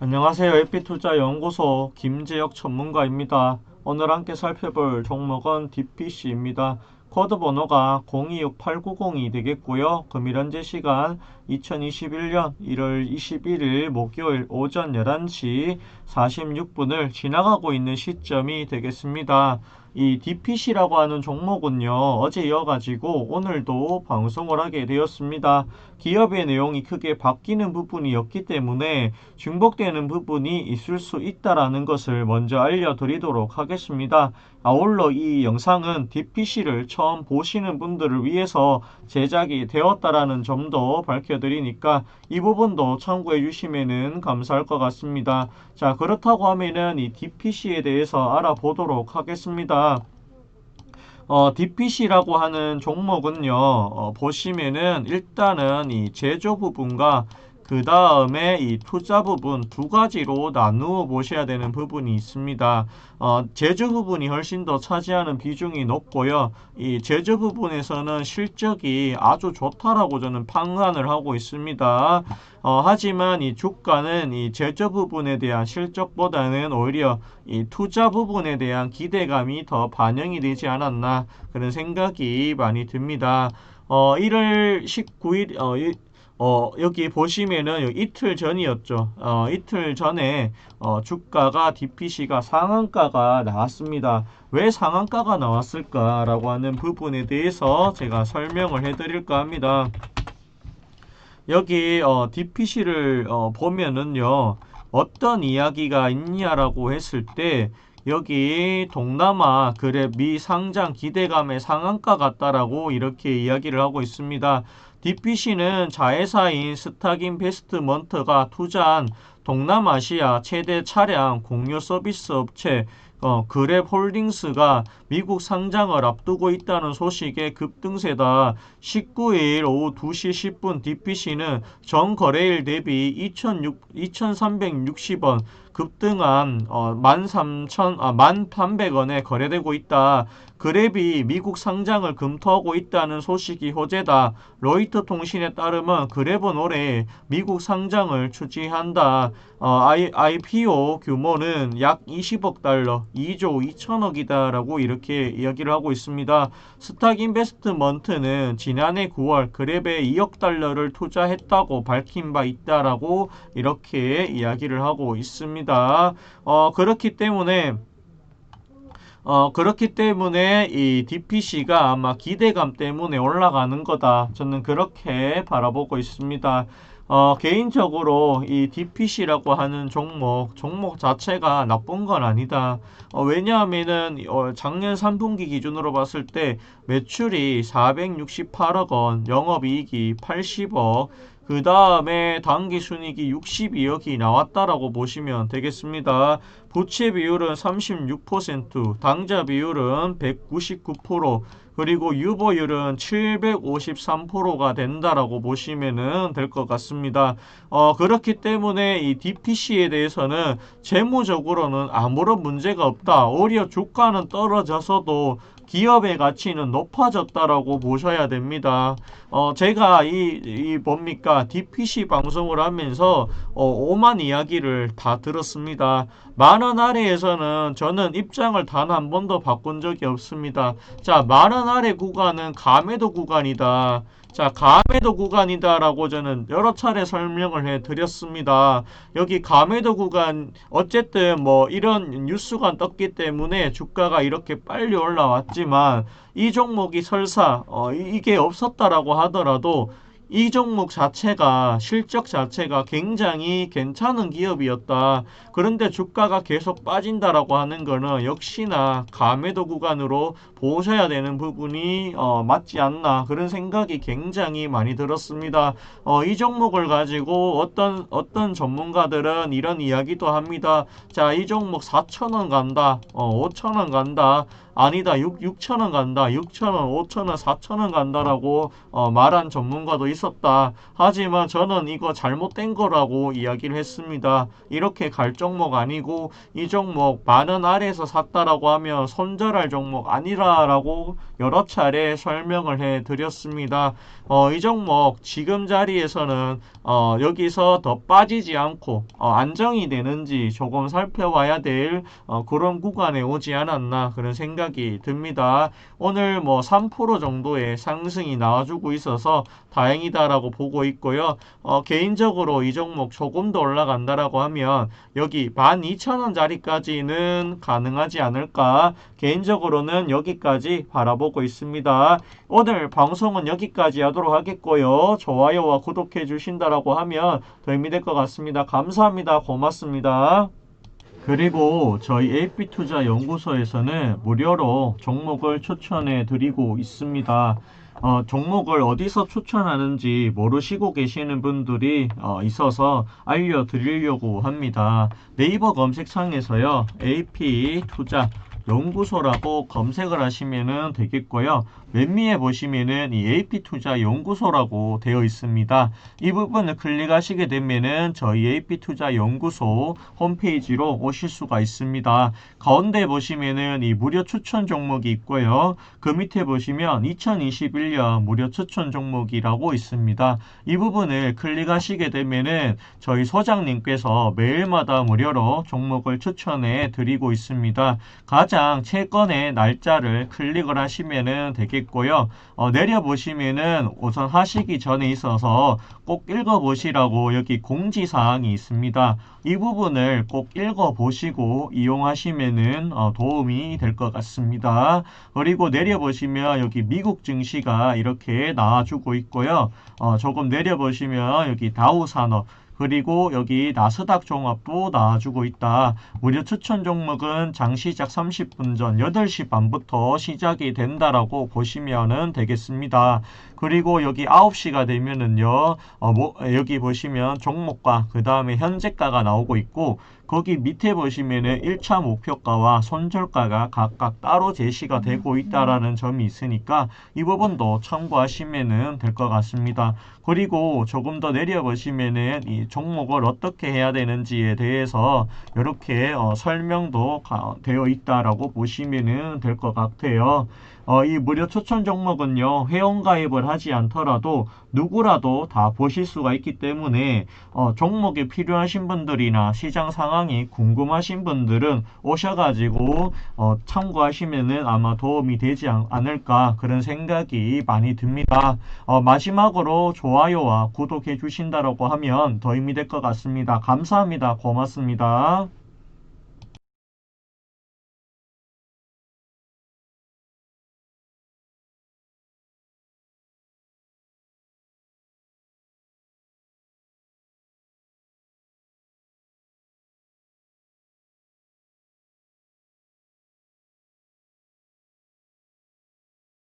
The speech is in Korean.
안녕하세요. 에피투자연구소 김재혁 전문가입니다. 오늘 함께 살펴볼 종목은 DPC입니다. 코드 번호가 026890이 되겠고요. 금일 현재 시간 2021년 1월 21일 목요일 오전 11시 46분을 지나가고 있는 시점이 되겠습니다. 이 DPC라고 하는 종목은요, 어제 이어가지고 오늘도 방송을 하게 되었습니다. 기업의 내용이 크게 바뀌는 부분이었기 때문에 중복되는 부분이 있을 수 있다라는 것을 먼저 알려드리도록 하겠습니다. 아울러 이 영상은 DPC를 처음 보시는 분들을 위해서 제작이 되었다라는 점도 밝혀 드리니까 이 부분도 참고해 주시면 감사할 것 같습니다. 자, 그렇다고 하면은 이 DPC에 대해서 알아보도록 하겠습니다. 어, DPC라고 하는 종목은요, 어, 보시면은 일단은 이 제조 부분과 그 다음에 이 투자 부분 두 가지로 나누어 보셔야 되는 부분이 있습니다. 어, 제조 부분이 훨씬 더 차지하는 비중이 높고요. 이 제조 부분에서는 실적이 아주 좋다라고 저는 판단을 하고 있습니다. 어, 하지만 이 주가는 이 제조 부분에 대한 실적보다는 오히려 이 투자 부분에 대한 기대감이 더 반영이 되지 않았나 그런 생각이 많이 듭니다. 어, 1월 19일, 어, 어, 여기 보시면은 이틀 전이었죠. 어, 이틀 전에 어, 주가가 DPC가 상한가가 나왔습니다. 왜 상한가가 나왔을까라고 하는 부분에 대해서 제가 설명을 해드릴까 합니다. 여기 어, DPC를 어, 보면은요. 어떤 이야기가 있냐라고 했을 때 여기 동남아 그래 미상장 기대감의 상한가 같다라고 이렇게 이야기를 하고 있습니다. DPC는 자회사인 스탁인베스트먼트가 투자한 동남아시아 최대 차량 공유 서비스 업체 어, 그랩 홀딩스가 미국 상장을 앞두고 있다는 소식에 급등세다. 19일 오후 2시 10분 DPC는 전 거래일 대비 2,360원 급등한 어, 13,000, 아, 1,300원에 거래되고 있다. 그랩이 미국 상장을 검토하고 있다는 소식이 호재다. 로이터 통신에 따르면 그랩은 올해 미국 상장을 추진한다. 어, IPO 규모는 약 20억 달러, 2조 2천억이다라고 이렇게 이야기를 하고 있습니다. 스탁 인베스트먼트는 지난해 9월 그랩에 2억 달러를 투자했다고 밝힌 바 있다라고 이렇게 이야기를 하고 있습니다. 어, 그렇기 때문에 어, 그렇기 때문에 이 DPC가 아마 기대감 때문에 올라가는 거다. 저는 그렇게 바라보고 있습니다. 어, 개인적으로 이 DPC라고 하는 종목, 종목 자체가 나쁜 건 아니다. 어, 왜냐하면은 어, 작년 3분기 기준으로 봤을 때 매출이 468억 원, 영업이익이 80억, 그 다음에 당기 순이익이 62억이 나왔다라고 보시면 되겠습니다. 부채 비율은 36%, 당자 비율은 199%, 그리고 유보율은 753%가 된다라고 보시면 될것 같습니다. 어, 그렇기 때문에 이 DPC에 대해서는 재무적으로는 아무런 문제가 없다. 오히려 주가는 떨어져서도 기업의 가치는 높아졌다라고 보셔야 됩니다. 어, 제가 이, 이 뭡니까? DPC 방송을 하면서 어, 오만 이야기를 다 들었습니다. 만 원 아래에서는 저는 입장을 단 한 번도 바꾼 적이 없습니다. 자, 만 원 아래 구간은 감매도 구간이다. 자, 감매도 구간이다라고 저는 여러 차례 설명을 해 드렸습니다. 여기 감매도 구간, 어쨌든 뭐 이런 뉴스가 떴기 때문에 주가가 이렇게 빨리 올라왔지만 이 종목이 설사, 어, 이게 없었다라고 하더라도 이 종목 자체가 실적 자체가 굉장히 괜찮은 기업이었다. 그런데 주가가 계속 빠진다라고 하는 거는 역시나 가매도 구간으로 보셔야 되는 부분이 어, 맞지 않나 그런 생각이 굉장히 많이 들었습니다. 어, 이 종목을 가지고 어떤 어떤 전문가들은 이런 이야기도 합니다. 자, 이 종목 4천원 간다. 어, 5천원 간다. 아니다 6, 6천원 간다 6천원 5천원 4천원 간다라고 어, 말한 전문가도 있 었다. 하지만 저는 이거 잘못된 거라고 이야기를 했습니다. 이렇게 갈 종목 아니고 이 종목 만원 아래에서 샀다라고 하면 손절할 종목 아니라라고 여러 차례 설명을 해 드렸습니다. 어, 이 종목 지금 자리에서는 어, 여기서 더 빠지지 않고 어, 안정이 되는지 조금 살펴봐야 될 어, 그런 구간에 오지 않았나 그런 생각이 듭니다. 오늘 뭐 3% 정도의 상승이 나와주고 있어서 다행 이다라고 보고 있고요. 어, 개인적으로 이 종목 조금 더 올라간다라고 하면 여기 12,000원짜리까지는 가능하지 않을까 개인적으로는 여기까지 바라보고 있습니다. 오늘 방송은 여기까지 하도록 하겠고요. 좋아요와 구독해 주신다라고 하면 도움이 될 것 같습니다. 감사합니다. 고맙습니다. 그리고 저희 AP투자 연구소에서는 무료로 종목을 추천해 드리고 있습니다. 어, 종목을 어디서 추천하는지 모르시고 계시는 분들이 어, 있어서 알려드리려고 합니다. 네이버 검색창에서요. AP 투자 연구소라고 검색을 하시면 되겠고요. 맨 위에 보시면은 이 AP투자 연구소라고 되어 있습니다. 이 부분을 클릭하시게 되면은 저희 AP투자 연구소 홈페이지로 오실 수가 있습니다. 가운데 보시면은 이 무료 추천 종목이 있고요. 그 밑에 보시면 2021년 무료 추천 종목이라고 있습니다. 이 부분을 클릭하시게 되면은 저희 소장님께서 매일마다 무료로 종목을 추천해 드리고 있습니다. 가장 최근의 날짜를 클릭을 하시면 되겠고요. 어, 내려보시면은 우선 하시기 전에 있어서 꼭 읽어보시라고 여기 공지사항이 있습니다. 이 부분을 꼭 읽어보시고 이용하시면은 어, 도움이 될 것 같습니다. 그리고 내려보시면 여기 미국 증시가 이렇게 나와주고 있고요. 어, 조금 내려보시면 여기 다우산업 그리고 여기 나스닥 종합도 나와주고 있다. 무료 추천 종목은 장 시작 30분 전 8시 반부터 시작이 된다라고 보시면 되겠습니다. 그리고 여기 9시가 되면은요, 어, 뭐, 여기 보시면 종목과 그 다음에 현재가가 나오고 있고, 거기 밑에 보시면은 1차 목표가와 손절가가 각각 따로 제시가 되고 있다라는 점이 있으니까 이 부분도 참고하시면은 될 것 같습니다. 그리고 조금 더 내려 보시면은 이 종목을 어떻게 해야 되는지에 대해서 이렇게 어, 설명도 가, 되어 있다라고 보시면은 될 것 같아요. 어, 이 무료 추천 종목은요, 회원가입을 하지 않더라도 누구라도 다 보실 수가 있기 때문에 어, 종목이 필요하신 분들이나 시장 상황이 궁금하신 분들은 오셔가지고 어, 참고하시면은 아마 도움이 되지 않, 않을까 그런 생각이 많이 듭니다. 어, 마지막으로 좋아요와 구독해 주신다라고 하면 더 힘이 될 것 같습니다. 감사합니다. 고맙습니다.